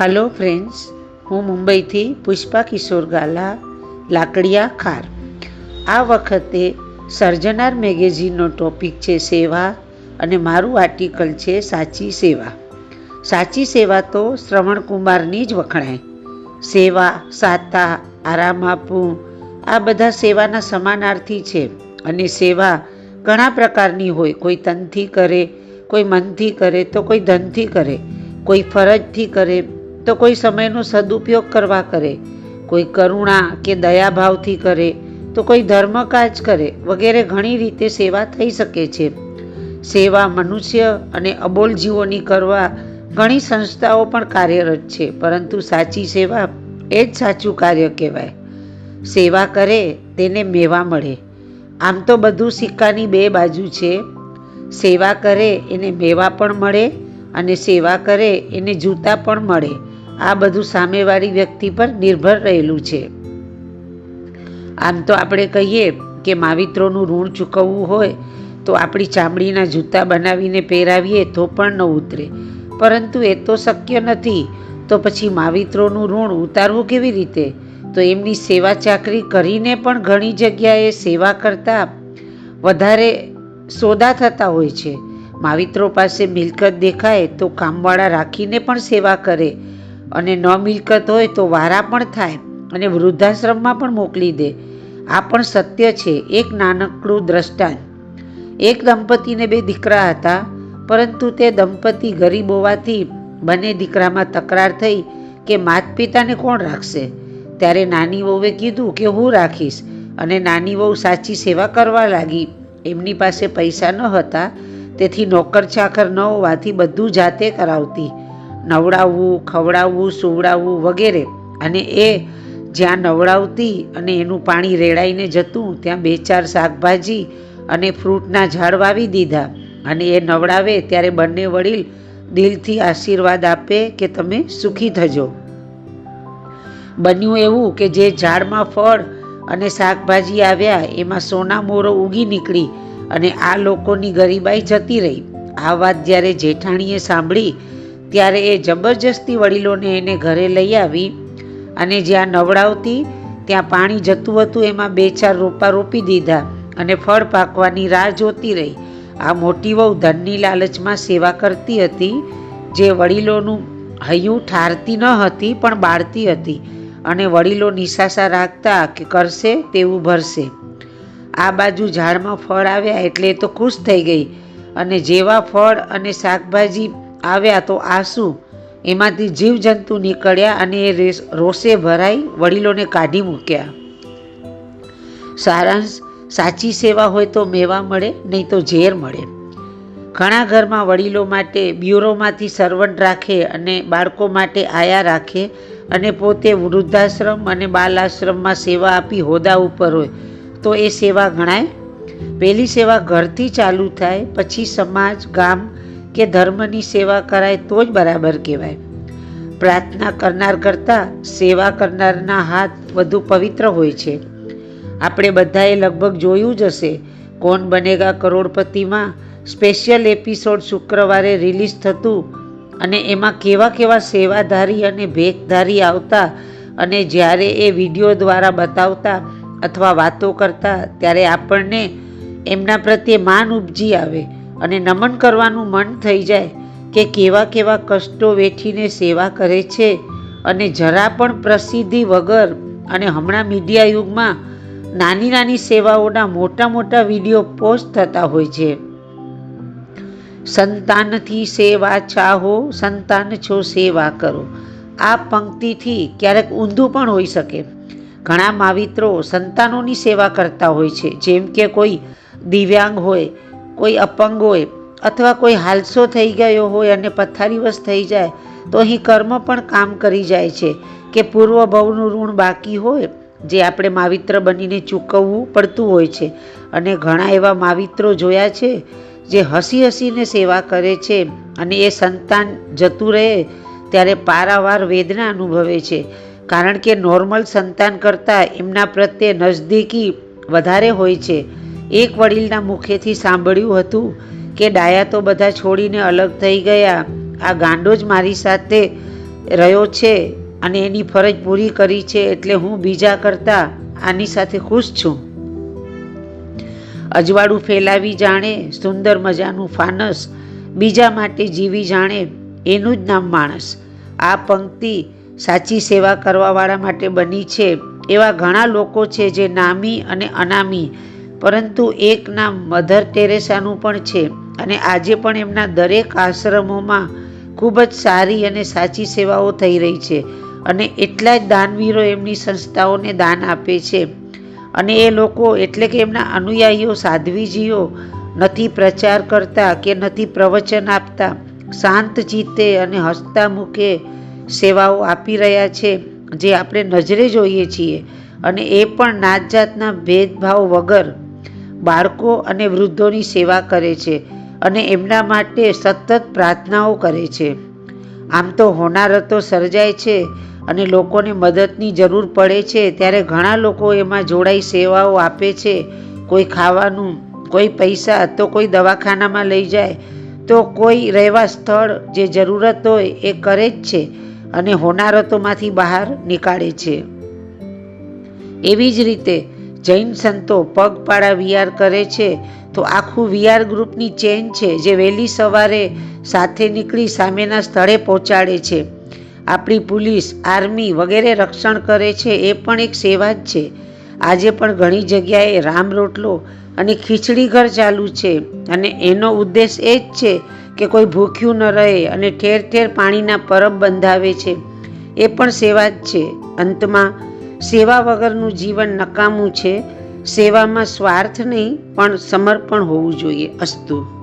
Hello friends હું મુંબઈથી પુષ્પા કિશોર ગાલા, લાકડિયા ખાર. આ વખતે સર્જનાર મેગેઝિનનો ટોપિક છે સેવા અને મારું આર્ટિકલ છે સાચી સેવા. સાચી સેવા તો શ્રવણ કુમારની જ વખણાય. સેવા, સાતા, આરામ આપવું, આ બધા સેવાના સમાનાર્થી છે અને સેવા ઘણા પ્રકારની હોય. કોઈ તનથી કરે, કોઈ મનથી કરે, તો કોઈ ધનથી કરે, કોઈ ફરજથી કરે તો કોઈ સમયનો સદુપયોગ કરવા કરે, કોઈ કરુણા કે દયાભાવથી કરે, તો કોઈ ધર્મકાજ કરે, વગેરે ઘણી રીતે સેવા થઈ શકે છે. સેવા મનુષ્ય અને અબોલ જીવોની કરવા ઘણી સંસ્થાઓ પણ કાર્યરત છે, પરંતુ સાચી સેવા એ જ સાચું કાર્ય કહેવાય. સેવા કરે તેને મેવા મળે. આમ તો બધું સિક્કાની બે બાજુ છે. સેવા કરે એને મેવા પણ મળે અને સેવા કરે એને જૂતા પણ મળે. આ બધું સામેવાળી વ્યક્તિ પર નિર્ભર રહેલું છે. આમ તો આપણે કહીએ કે માવિત્રોનું ઋણ ચૂકવવું હોય તો આપણી ચામડીના જૂતા બનાવીને પહેરાવીએ તો પણ ન ઉતરે. પરંતુ એ તો શક્ય નથી. તો પછી માવિત્રોનું ઋણ ઉતારવું કેવી રીતે? તો એમની સેવા ચાકરી કરીને પણ ઘણી જગ્યાએ સેવા કરતાં વધારે સોદા થતા હોય છે. માવિત્રો પાસે મિલકત દેખાય તો કામવાળા રાખીને પણ સેવા કરે. અને ન મિલકત હોય તો વારા પણ થાય અને વૃદ્ધાશ્રમમાં પણ મોકલી દે. આ પણ સત્ય છે. એક નાનકડું દ્રષ્ટાંત. એક દંપતીને બે દીકરા હતા, પરંતુ તે દંપતી ગરીબ હોવાથી બંને દીકરામાં તકરાર થઈ કે માત પિતાને કોણ રાખશે? ત્યારે નાની વહુએ કીધું કે હું રાખીશ અને નાની વહુ સાચી સેવા કરવા લાગી. એમની પાસે પૈસા ન હતા, તેથી નોકર ચાકર ન હોવાથી બધું જાતે કરાવતી. નવડાવવું, ખવડાવવું, સુવડાવવું વગેરે. અને એ જ્યાં નવડાવતી અને એનું પાણી રેડાઈને જતું, ત્યાં બે ચાર શાકભાજી અને ફ્રૂટના ઝાડ વાવી દીધા. અને એ નવડાવે ત્યારે બંને વડીલ દિલથી આશીર્વાદ આપે કે તમે સુખી થજો. બન્યું એવું કે જે ઝાડમાં ફળ અને શાકભાજી આવ્યા, એમાં સોના મોરો ઉગી નીકળી અને આ લોકોની ગરીબાઈ જતી રહી. આ વાત જ્યારે જેઠાણીએ સાંભળી ત્યારે એ જબરજસ્તી વડીલોને એને ઘરે લઈ આવી અને જ્યાં નવડાવતી, ત્યાં પાણી જતું હતું, એમાં બે ચાર રોપા રોપી દીધા અને ફળ પાકવાની રાહ જોતી રહી. આ મોટી વહુ ધનની લાલચમાં સેવા કરતી હતી, જે વડીલોનું હૈયું ઠારતી ન હતી, પણ બાળતી હતી અને વડીલો નિશાસા રાખતા કે કરશે તેવું ભરશે. આ બાજુ ઝાડમાં ફળ આવ્યા એટલે તો ખુશ થઈ ગઈ અને જેવા ફળ અને શાકભાજી આવ્યા તો આંસુ. એમાંથી જીવજંતુ નીકળ્યા અને એ રોષે ભરાઈ વડીલોને કાઢી મૂક્યા. સારાંશ, સાચી સેવા હોય તો મેવા મળે, નહીં તો ઝેર મળે. ઘણા ઘરમાં વડીલો માટે બ્યુરોમાંથી સર્વન્ટ રાખે અને બાળકો માટે આયા રાખે અને પોતે વૃદ્ધાશ્રમ અને બાલાશ્રમમાં સેવા આપી હોદ્દા ઉપર હોય, તો એ સેવા ગણાય. પહેલી સેવા ઘરથી ચાલુ થાય, પછી સમાજ, ગામ કે ધર્મની સેવા કરાય તો જ બરાબર કહેવાય. પ્રાર્થના કરનાર કરતાં સેવા કરનારના હાથ વધુ પવિત્ર હોય છે. આપણે બધાએ લગભગ જોયું જ હશે, કોણ બનેગા કરોડપતિમાં? સ્પેશિયલ એપિસોડ શુક્રવારે રિલીઝ થતું અને એમાં કેવા કેવા સેવાધારી અને ભેખધારી આવતા અને જ્યારે એ વીડિયો દ્વારા બતાવતા અથવા વાતો કરતા, ત્યારે આપણને એમના પ્રત્યે માન ઉપજી આવે. અને નમન કરવાનું મન થઈ જાય કે કેવા કેવા કષ્ટો વેઠીને સેવા કરે છે અને જરા પણ પ્રસિદ્ધિ વગર અને હમણાં મીડિયા યુગમાં નાની નાની સેવાઓના મોટા મોટા વીડિયો પોસ્ટ થતા હોય છે. સંતાનથી સેવા ચાહો, સંતાન છો સેવા કરો. આ પંક્તિથી ક્યારેક ઊંધું પણ હોઈ શકે. ઘણા માવિત્રો સંતાનોની સેવા કરતા હોય છે, જેમ કે કોઈ દિવ્યાંગ હોય કોઈ અપંગ હોય અથવા કોઈ હાલસો થઈ ગયો હોય અને પથારીવશ થઈ જાય, તો અહીં કર્મ પણ કામ કરી જાય છે કે પૂર્વ ભવનું ઋણ બાકી હોય, જે આપણે માવિત્ર બનીને ચૂકવવું પડતું હોય છે. અને ઘણા એવા માવિત્રો જોયા છે જે હસી હસીને સેવા કરે છે અને એ સંતાન જતું રહે ત્યારે પારાવાર વેદના અનુભવે છે. કારણ કે નોર્મલ સંતાન કરતાં એમના પ્રત્યે નજદીકી વધારે હોય છે. એક વડીલના મુખેથી સાંભળ્યું હતું કે ડાયા તો બધા છોડીને અલગ થઈ ગયા. આ ગાંડો જ મારી સાથે રહ્યો છે અને એની ફરજ પૂરી કરી છે એટલે હું બીજા કરતાં આની સાથે ખુશ છું. અજવાળું ફેલાવી જાણે, સુંદર મજાનું ફાનસ બીજા માટે જીવી જાણે, એનું જ નામ માણસ. આ પંક્તિ સાચી સેવા કરવાવાળા માટે બની છે એવા ઘણા લોકો છે જે નામી અને અનામી પરંતુ એક નામ મધર ટેરેસાનું પણ છે અને આજે પણ એમના દરેક આશ્રમોમાં ખૂબ જ સારી અને સાચી સેવાઓ થઈ રહી છે અને એટલા જ દાનવીરો એમની સંસ્થાઓને દાન આપે છે. અને એ લોકો એટલે કે એમના અનુયાયીઓ, સાધ્વીજીઓ નથી પ્રચાર કરતા કે નથી પ્રવચન આપતા. શાંત ચિત્તે અને હસતા મુખે સેવાઓ આપી રહ્યા છે જે આપણે નજરે જોઈએ છીએ. અને એ પણ નાત જાતના ભેદભાવ વગર બાળકો અને વૃદ્ધોની સેવા કરે છે અને એમના માટે સતત પ્રાર્થનાઓ કરે છે. આમ તો હોનારતો સર્જાય છે અને લોકોને મદદની જરૂર પડે છે ત્યારે ઘણા લોકો એમાં જોડાઈ સેવાઓ આપે છે. કોઈ ખાવાનું, કોઈ પૈસા તો કોઈ દવાખાનામાં લઈ જાય તો કોઈ રહેવા સ્થળ જે જરૂરત હોય એ કરે જ છે અને હોનારતોમાંથી બહાર નીકાળે છે. એવી જ રીતે જૈન સંતો પગપાળા વિહાર કરે છે, તો આખું વિહાર ગ્રુપની ચેન છે, જે વહેલી સવારે સાથે નીકળી સામેના સ્થળે પહોંચાડે છે. આપણી પોલીસ, આર્મી વગેરે રક્ષણ કરે છે, એ પણ એક સેવા જ છે. આજે પણ ઘણી જગ્યાએ રામ રોટલો અને ખીચડી ઘર ચાલુ છે અને એનો ઉદ્દેશ એ જ છે કે કોઈ ભૂખ્યું ન રહે અને ઠેર ઠેર પાણીના પરબ બંધાવે છે. એ પણ સેવા જ છે. અંતમાં સેવા વગરનું જીવન નકામું છે. સેવામાં સ્વાર્થ નહીં પણ સમર્પણ હોવું જોઈએ અસ્તુ.